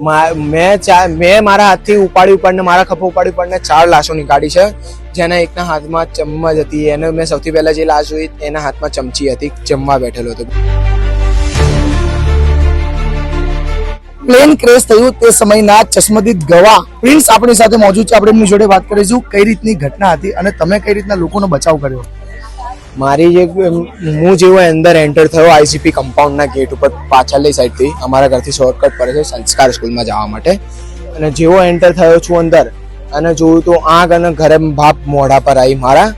મા- મેં મારા હાથથી ઉપાડી ઉપાડીને મારા ખભો ઉપાડી ઉપાડીને ચાર લાશો નીકાળી છે, જેના એકના હાથમાં ચમચ હતી. એને મેં સૌથી પહેલા જે લાશ જોઈ, એના હાથમાં ચમચી હતી. જમવા બેઠેલો હતો. પ્લેન ક્રેશ થયું તે સમયના ચશ્મદીદ ગવાહ પ્રિન્સ આપણી સાથે મોજૂદ છે. આપણે એમની જોડે વાત કરીશું. કઈ રીતની ઘટના હતી અને તમે કઈ રીતના લોકોનો બચાવ કર્યો? મારી જે હું જેવો અંદર એન્ટર થયો આઈસીપી કમ્પાઉન્ડના ગેટ ઉપર પાછળની સાઈડથી અમારા ઘરથી શોર્ટકટ પડે છે સંસ્કાર સ્કૂલમાં જવા માટે. અને જેવો એન્ટર થયો છું અંદર, અને જોયું તો આગ અને ઘરે ભાપ મોઢા પર આવી મારા.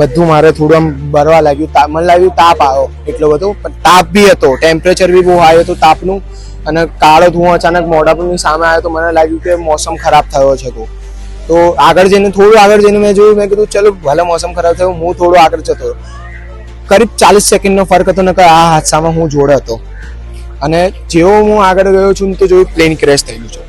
બધું મારે થોડું આમ બરવા લાગ્યું મને લાગ્યું તાપ આવ્યો એટલો બધો, પણ તાપ બી હતો ટેમ્પરેચર બી બહુ આવ્યો હતો તાપનું. અને કાળો ધુઓ અચાનક મોઢા પરની સામે આવ્યો તો મને લાગ્યું કે મોસમ ખરાબ થયો છે તો તો આગળ જઈને, થોડું આગળ જઈને મેં જોયું, મેં કીધું, ચલો, ભલે મોસમ ખરાબ થયો, હું થોડો આગળ જતો. કરીબ ચાલીસ સેકન્ડનો ફરક હતો ને આ હાદસામાં હું જોડે હતો. અને જેવો હું આગળ ગયો છું તો જોયું પ્લેન ક્રેશ થયેલું છે.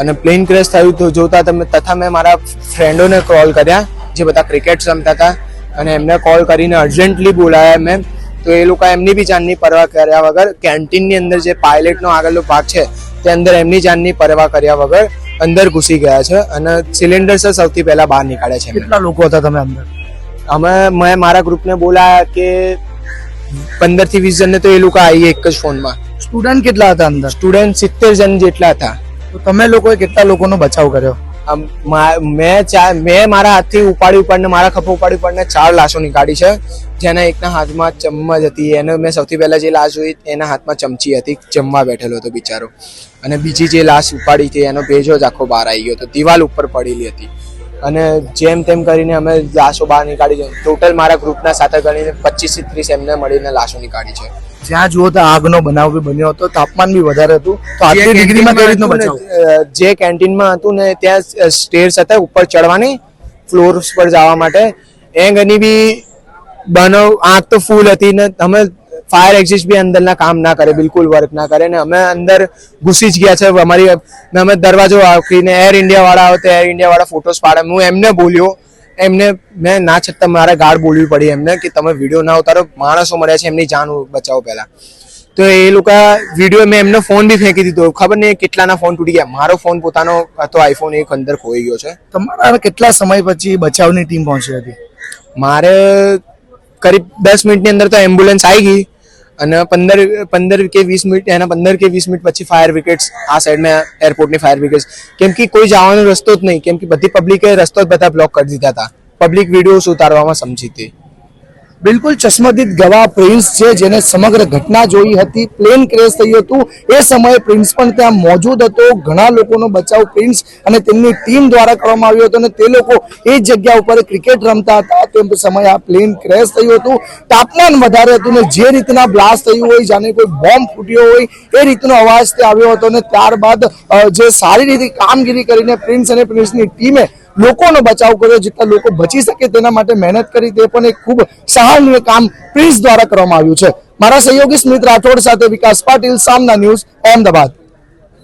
અને પ્લેન ક્રેશ થયું તો જોતા તમે, તથા મેં મારા ફ્રેન્ડોને કોલ કર્યા, જે બધા ક્રિકેટ રમતા હતા, અને એમને કોલ કરીને અર્જન્ટલી બોલાયા મેં તો એ લોકો એમની બી જાનની પરવા કર્યા વગર, કેન્ટીનની અંદર જે પાયલટનો આગળનો ભાગ છે, તે અંદર એમની જાનની પરવા કર્યા વગર અંદર ઘૂસી ગયા છે અને સિલિન્ડર સૌથી પહેલા બહાર નીકાળ્યા છે કેટલા લોકો હતા તમે અંદર? અમે મેં મારા ગ્રુપને બોલાયા કે પંદરથી વીસ જણને તો એ લોકો આવી એક જ ફોનમાં. સ્ટુડન્ટ કેટલા હતા અંદર? સ્ટુડન્ટ સિત્તેર જણ જેટલા હતા. તો તમે લોકોએ કેટલા લોકોનો બચાવ કર્યો? મા- મેં ચા મેં મારા હાથથી ઉપાડી ઉપાડીને મારા ખભો ઉપાડી ઉપાડીને ચાર લાશો નીકાળી છે. જેના એકના હાથમાં ચમચ હતી. એને મેં સૌથી પહેલાં જે લાશ જોઈ એના હાથમાં ચમચી હતી. જમવા બેઠેલો હતો બિચારો. અને બીજી જે લાશ ઉપાડી હતી એનો ભેજો જ આખો બહાર આવી ગયો હતો. દિવાલ ઉપર પડેલી હતી. અને જેમ તેમ કરીને અમે લાશો બહાર નીકાળી છે. ટોટલ મારા ગ્રુપના સાથે ગણીને પચીસથી ત્રીસ એમને મળીને લાશો નીકાળી છે. જ્યાં જુઓ તો આગનો બનાવ બી બન્યો હતો. તાપમાન બી વધારે હતું. તો આટલી ડિગ્રીમાં કઈ રીતનો બચાવ? જે કેન્ટીનમાં હતું ને ત્યાં સ્ટેર્સ હતા ઉપર ચડવાની ફ્લોર્સ પર જવા માટે. એ ઘણી બી બનાવ આંખ તો ફૂલ હતી ને અમે ફાયર એક્ઝિસ્ટ બી અંદરના કામ ના કરે બિલકુલ વર્ક ના કરે ને અમે અંદર ઘૂસી જ ગયા છે અમારી અમે દરવાજો આપીને એર ઇન્ડિયા વાળા આવે તો એર ઇન્ડિયા વાળા ફોટોસ પાડે હું એમને બોલ્યો એમને મેં ના છતાં મારે ગાળ બોલવી પડી એમને કે તમે વીડિયો ના ઉતારો માણસો મળ્યા છે એમની જાન બચાવો પહેલા તો એ લોકો વીડિયો મેં એમનો ફોન બી ફેંકી દીધો ખબર નહીં કેટલાના ફોન તૂટી ગયા મારો ફોન પોતાનો હતો આઈફોન એક અંદર ખોઈ ગયો છે તમારા કેટલા સમય પછી બચાવની ટીમ પહોંચી હતી? મારે કરીબ દસ મિનિટની અંદર તો એમ્બ્યુલન્સ આવી ગઈ અને પંદર પંદર કે વીસ મિનિટ, એના પંદર કે વીસ મિનિટ પછી ફાયર બ્રિગેડ્સ આ સાઈડમાં એરપોર્ટની ફાયર બ્રિગેડ કેમ કે કોઈ જવાનો રસ્તો જ નહીં, કેમ કે બધી પબ્લિકે રસ્તો જ બધા બ્લોક કરી દીધા હતા. પબ્લિક વિડીયોઝ ઉતારવામાં સમજી હતી. બિલકુલ ચશ્મદીદ ગવાહ પ્રિન્સ છે, જેને સમગ્ર ઘટના જોઈ હતી. પ્લેન ક્રેશ થયું હતું. એ સમયે પ્રિન્સ પણ ત્યાં મોજૂદ હતો. ઘણા લોકોનો બચાવ પ્રિન્સ અને તેમની ટીમ દ્વારા કરવામાં આવ્યો હતો અને તે લોકો એ જગ્યા ઉપર ક્રિકેટ રમતા હતા. તે સમયે આ પ્લેન ક્રેશ થયું હતું. તાપમાન વધારે હતું ને જે રીતના બ્લાસ્ટ થયું હોય, જાણે કોઈ બોમ્બ ફૂટ્યો હોય, એ રીતનો અવાજ તે આવ્યો હતો. અને ત્યારબાદ જે સારી રીતે કામગીરી કરીને પ્રિન્સ અને પ્રિન્સની ટીમે લોકોનો બચાવ કર્યો, જેટલા લોકો બચી શકે તેના માટે મહેનત કરી, તે પણ એક ખૂબ સહાયનીય કામ પ્રિન્સ દ્વારા કરવામાં આવ્યું છે. મારા સહયોગી સ્મિત રાઠોડ સાથે વિકાસ પાટીલ, સામના ન્યૂઝ અહેમદાબાદ